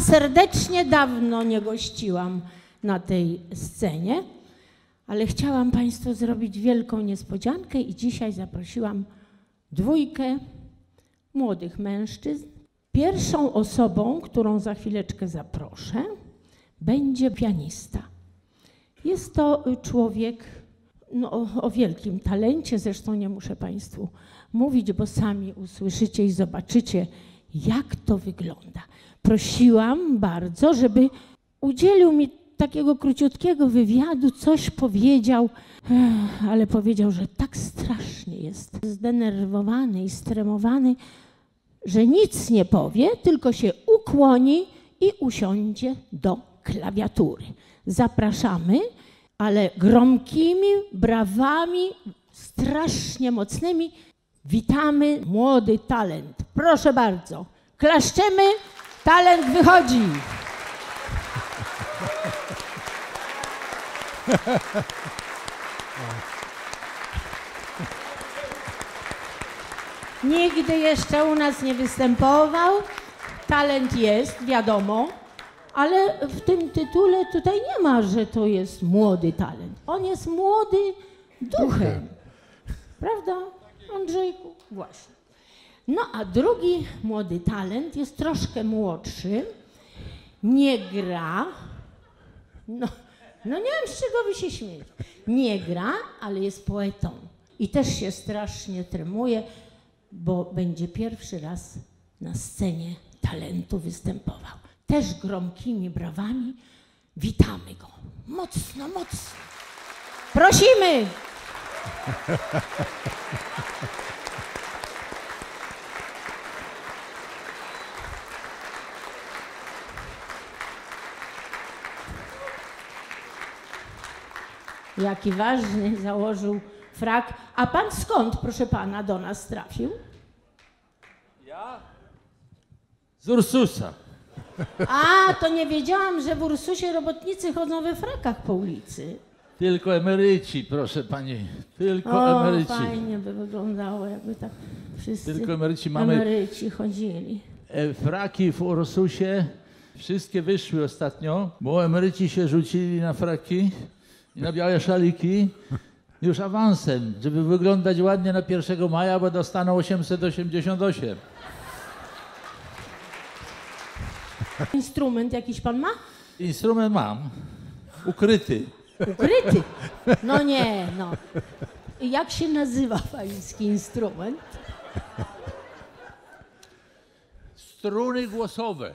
Serdecznie, dawno nie gościłam na tej scenie, ale chciałam Państwu zrobić wielką niespodziankę i dzisiaj zaprosiłam dwójkę młodych mężczyzn. Pierwszą osobą, którą za chwileczkę zaproszę, będzie pianista. Jest to człowiek no, o, o wielkim talencie, zresztą nie muszę Państwu mówić, bo sami usłyszycie i zobaczycie, jak to wygląda. Prosiłam bardzo, żeby udzielił mi takiego króciutkiego wywiadu, coś powiedział, ale powiedział, że tak strasznie jest zdenerwowany i stremowany, że nic nie powie, tylko się ukłoni i usiądzie do klawiatury. Zapraszamy, ale gromkimi brawami, strasznie mocnymi, witamy młody talent. Proszę bardzo, klaszczemy, talent wychodzi. Nigdy jeszcze u nas nie występował. Talent jest, wiadomo, ale w tym tytule tutaj nie ma, że to jest młody talent. On jest młody duchem. Prawda, Andrzejku? Właśnie. No a drugi młody talent jest troszkę młodszy, nie gra. No, no nie wiem, z czego wy się śmiejecie. Nie gra, ale jest poetą. I też się strasznie tremuje, bo będzie pierwszy raz na scenie talentu występował. Też gromkimi brawami witamy go. Mocno, mocno. Prosimy! Jaki ważny założył frak. A pan skąd, proszę pana, do nas trafił? Z Ursusa. A, to nie wiedziałam, że w Ursusie robotnicy chodzą we frakach po ulicy. Tylko emeryci, proszę pani. Tylko O, emeryci. fajnie by wyglądało, jakby tak wszyscy Tylko emeryci mamy. emeryci chodzili. E, Fraki w Ursusie wszystkie wyszły ostatnio, bo emeryci się rzucili na fraki i na białe szaliki już awansem, żeby wyglądać ładnie na 1 maja, bo dostaną 888. Instrument jakiś pan ma? Instrument mam, ukryty. Ukryty. No nie, no. Jak się nazywa pański instrument? Struny głosowe.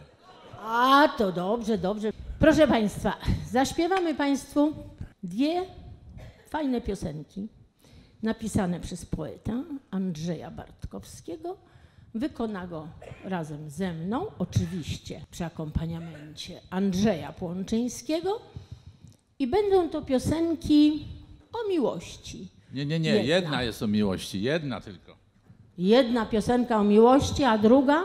A, to dobrze, dobrze. Proszę Państwa, zaśpiewamy Państwu dwie fajne piosenki napisane przez poeta Andrzeja Bartkowskiego. Wykona go razem ze mną, oczywiście przy akompaniamencie Andrzeja Płonczyńskiego. I będą to piosenki o miłości. Nie, nie, nie, Jedna. jedna jest o miłości, jedna tylko. Jedna piosenka o miłości, a druga?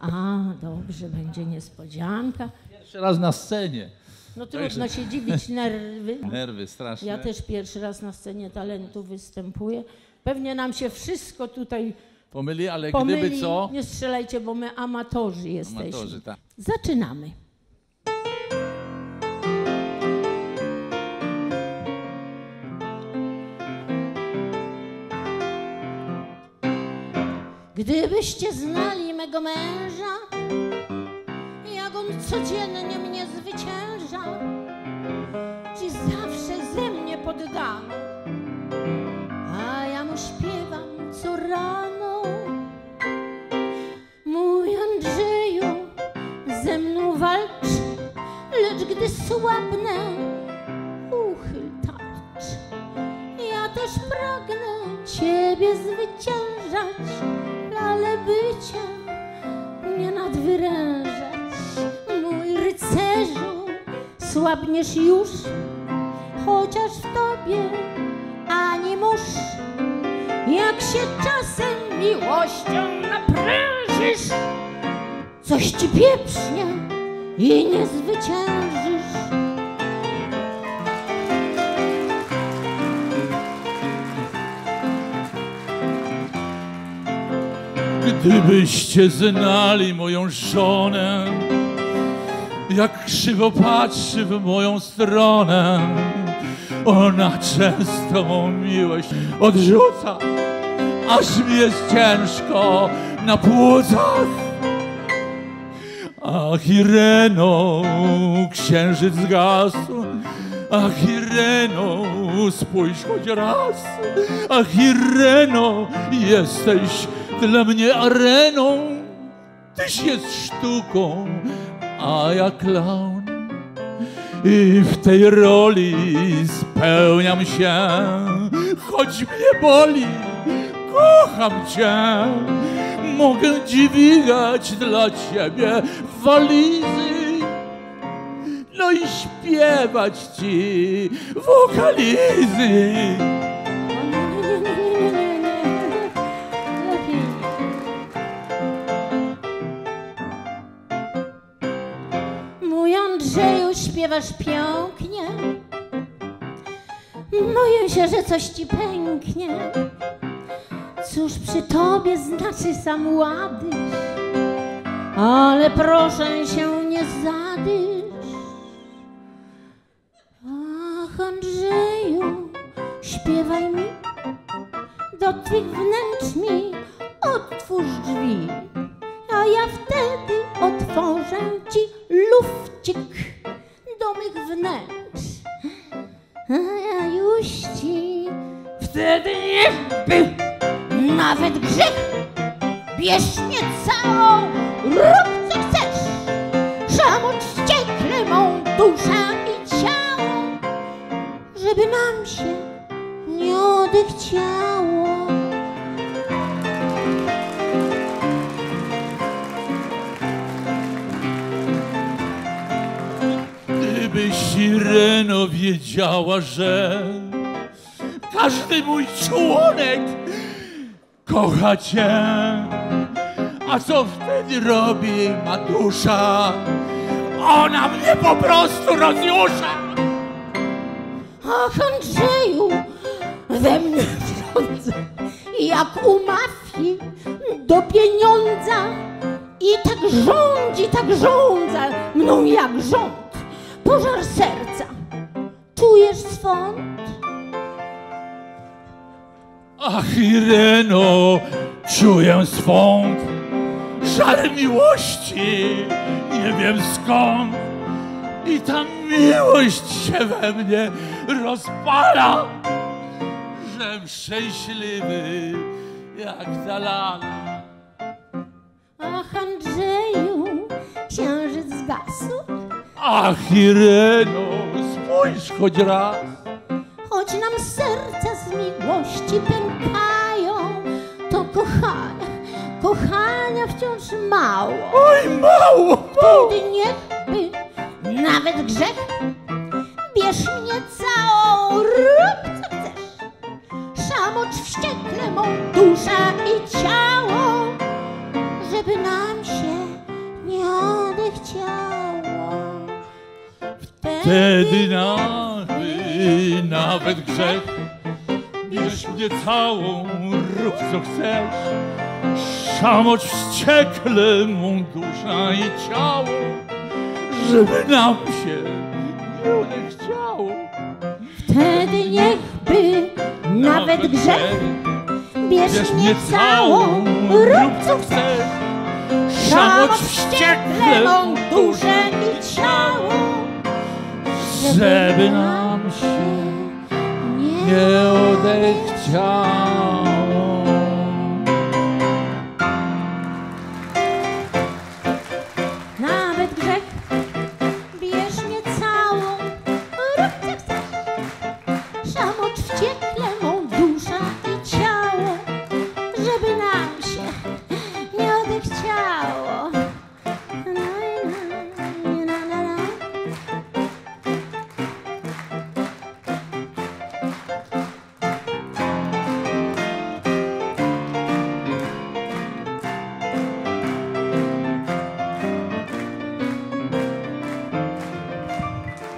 A, dobrze, będzie niespodzianka. Pierwszy raz na scenie. No trudno się dziwić, nerwy. Nerwy straszne. Ja też pierwszy raz na scenie talentu występuję. Pewnie nam się wszystko tutaj Pomyli, ale pomyli. gdyby co? Nie strzelajcie, bo my amatorzy jesteśmy. Amatorzy, tak. Zaczynamy. Gdybyście znali mego męża, jak on codziennie mnie zwycięża, ci zawsze ze mnie poddano, a ja mu śpiewam co rano. Mój Andrzeju, ze mną walcz, lecz gdy słabnę, uchyl tarcz. Ja też pragnę Ciebie zwyciężać, ale bycia nie nadwyrężać. Mój rycerzu, słabniesz już, chociaż w Tobie ani mórz. Jak się czasem miłością naprężysz, coś ci pieprznie i nie zwyciężysz. Gdybyście znali moją żonę, jak krzywo patrzy w moją stronę, ona często mą miłość odrzuca, aż mi jest ciężko na płucach. Ach, Ireno, księżyc zgasł, Ach, Ireno, spójrz choć raz. Ach, Ireno, jesteś dla mnie areną. Tyś jest sztuką, a ja klaun. I w tej roli spełniam się, choć mnie boli, kocham cię. Mogę dźwigać dla ciebie walizy no i śpiewać ci wokalizy. Śpiewasz pięknie. Boję się, że coś ci pęknie. Cóż przy tobie znaczy sam ładysz, ale proszę się nie zadysz. Ach, Andrzeju, śpiewaj mi, do twych wnętrz mi otwórz drzwi, a ja wtedy otworzę ci lufcik do mych Ireno wiedziała, że każdy mój członek kocha cię, a co wtedy robi ma dusza? Ona mnie po prostu rozjusza. Ach, Andrzeju, we mnie rządzę, jak u mafii, do pieniądza. I tak rządzi, tak rządza mną jak rząd. Pożar serca, czujesz swąd? Ach, Ireno, czuję swąd żar miłości, nie wiem skąd. I ta miłość się we mnie rozpala, żem szczęśliwy jak ta lala. Ach, Andrzeju, księżyc zgasł, Ach, Ireno, spójrz choć raz. choć nam serca z miłości pękają, to kochania, kochania wciąż mało. Oj, mało, mało. Wtedy niechby nawet grzech, bierz mnie całą, rób co chcesz. Szamocz wściekle mą duszę i ciało, Wtedy nawet, nawet grzech Bierz mnie całą, rób co chcesz. Szamocz wściekle mą duszę i ciało Żeby nam się nie odechciało. Wtedy niechby nawet grzech, bierz mnie całą, rób co chcesz. Szamocz wściekle mą duszę i ciało Żeby nam się nie odechciało.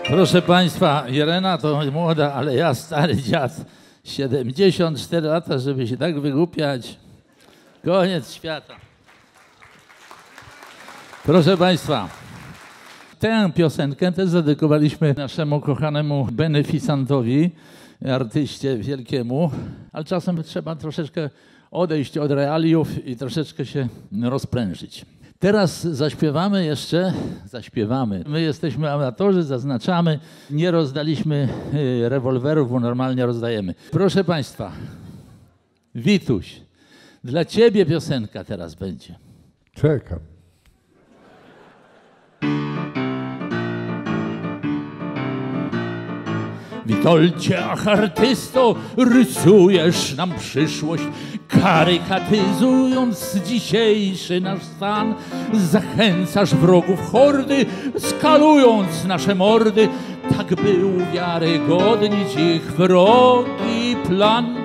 Proszę Państwa, Irena to młoda, ale ja stary dziad. 74 lata, żeby się tak wygłupiać. Koniec świata. Proszę Państwa, tę piosenkę też zadedykowaliśmy naszemu kochanemu beneficantowi, artyście wielkiemu, ale czasem trzeba troszeczkę odejść od realiów i troszeczkę się rozprężyć. Teraz zaśpiewamy jeszcze, zaśpiewamy. My jesteśmy amatorzy, zaznaczamy, nie rozdaliśmy y, rewolwerów, bo normalnie rozdajemy. Proszę Państwa, Wituś, dla Ciebie piosenka teraz będzie. Czekam. Witolcie, ach artysto, rysujesz nam przyszłość, karykatyzując dzisiejszy nasz stan. Zachęcasz wrogów hordy, skalując nasze mordy, tak by uwiarygodnić ich wrogi plan.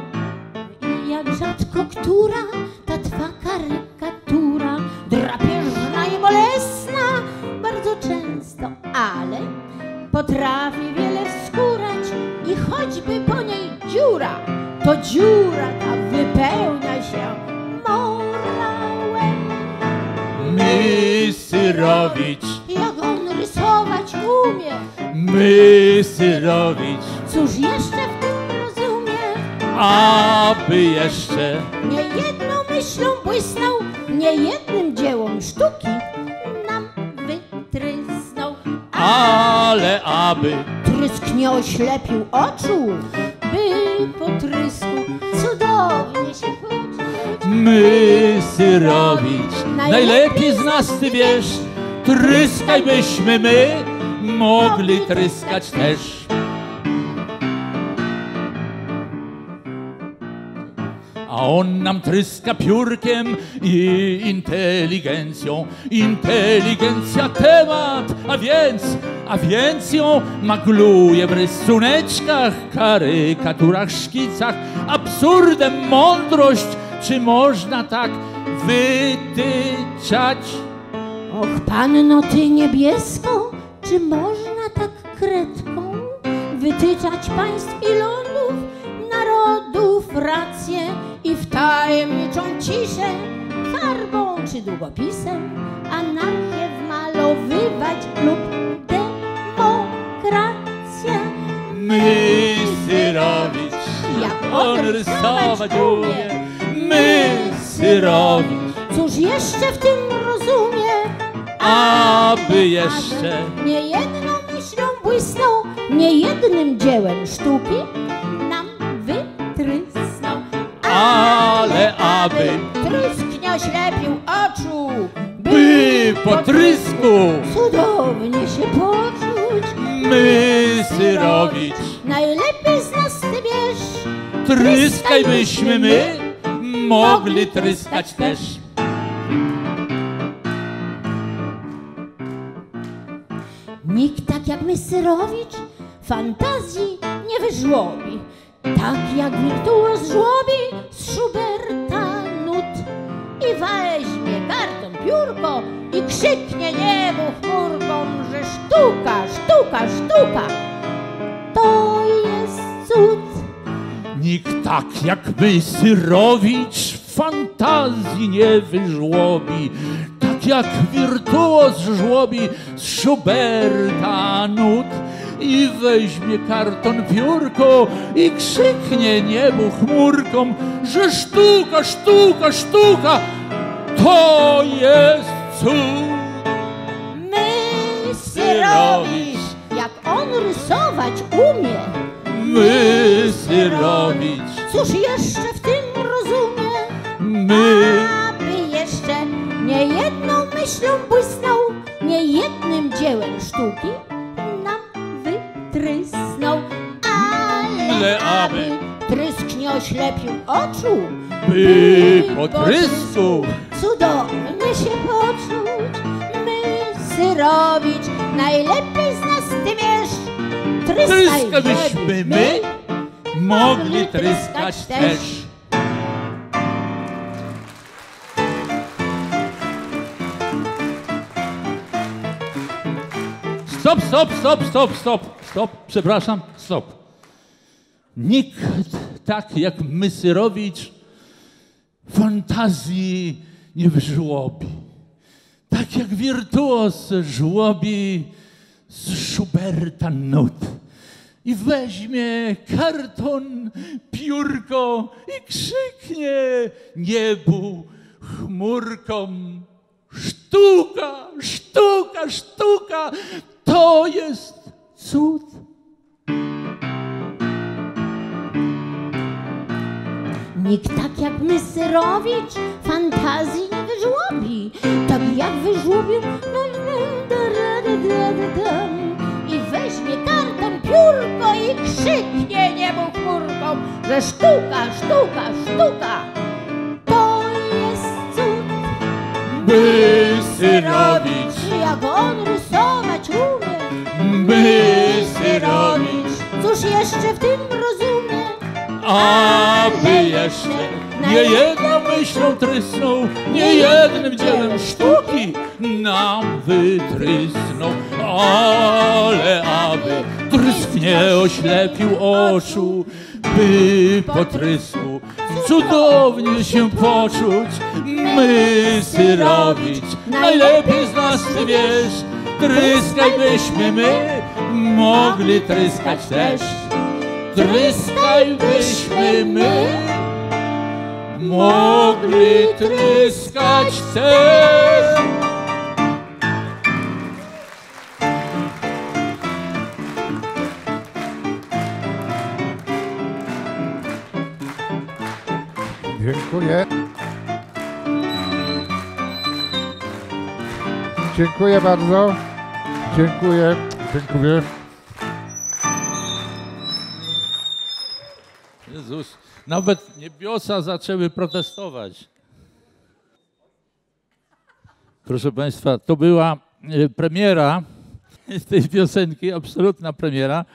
Jak rzadko która ta twa karykatura drapieżna i bolesna bardzo często, ale potrafi wiele wskórać i choćby po niej dziura, to dziura ta wypełnia się morałem. My Syrowicz, Jak on rysować umie, my Syrowicz, cóż jeszcze w tym rozumie? aby jeszcze Nie jedną myślą błysnął, nie jednym dziełem sztuki nam wytrysnął. ale aby nie oślepił oczu, by po trysku cudownie się poczuć. My, Syrowicz, najlepiej z nas ty wiesz, tryskaj byśmy my mogli tryskać też. A on nam tryska piórkiem i inteligencją. Inteligencja temat, a więc, a więc ją magluje w rysuneczkach, karykaturach, szkicach, absurdem mądrość. Czy można tak wytyczać? Och, panno ty niebiesko, czy można tak kredką wytyczać państw i lądów, narodów rację i w tajemniczą ciszę farbą czy długopisem anarchię wmalowywać lub demokrację? My, Syrowicz, Jak on rysować umie. My, Syrowicz, Cóż jeszcze w tym rozumie? aby jeszcze Nie jedną myślą błysnął, nie jednym dziełem sztuki aby Trysk nie oślepił oczu, by po trysku cudownie się poczuć. my, Syrowicz, Najlepiej z nas ty wiesz, tryskaj byśmy my mogli tryskać też. Nikt tak jak my Syrowicz fantazji nie wyżłobi. Tak jak wirtuoz żłobi z Schuberta nut i weźmie karton piórko i krzyknie niebu chmurką, że sztuka, sztuka, sztuka. To jest cud. Nikt tak jak my, Syrowicz, fantazji nie wyżłobi. Tak jak wirtuoz żłobi z Schuberta nut i weźmie karton piórko i krzyknie niebu chmurkom, że sztuka, sztuka, sztuka, to jest cud. My Syrowicz, jak on rysować umie. My, Syrowicz, Cóż jeszcze w tym rozumie? my, Aby jeszcze nie jedną myślą błysnął, nie jednym dziełem sztuki nam wytrysnął. Ale aby trysk nie oślepił oczu, by trysku cudownie się poczuć. My, Syrowicz, najlepiej z nas ty wiesz, tryskaj, byśmy my mogli tryskać też. Stop, stop, stop, stop, stop, stop, przepraszam, stop. Nikt tak jak Mysyrowicz fantazji nie wyżłobi. tak jak wirtuos żłobi z Schuberta nut i weźmie karton, piórko i krzyknie niebu, chmurkom sztuka, sztuka, sztuka, to jest cud. Nikt tak jak my Syrowicz fantazji nie wyżłobi. Tak jak wyżłobił no, no, dam. i weźmie karton, piórko i krzyknie niemu chmurką, że sztuka, sztuka, sztuka. To jest cud. By Syrowicz, Jak on rysować umie. by Syrowicz, Cóż jeszcze w tym? Aby jeszcze nie jedną myślą trysnął, nie jednym dziełem sztuki nam wytrysnął, ale aby trysk nie oślepił oczu, by po trysku cudownie się poczuć. My, Syrowicz, najlepiej z nas ty wiesz, tryskaj byśmy my mogli tryskać też. Tryskaj byśmy my mogli tryskać też. Dziękuję. Dziękuję bardzo. Dziękuję. Dziękuję. Nawet niebiosa zaczęły protestować. Proszę Państwa, to była e, premiera tej piosenki, absolutna premiera.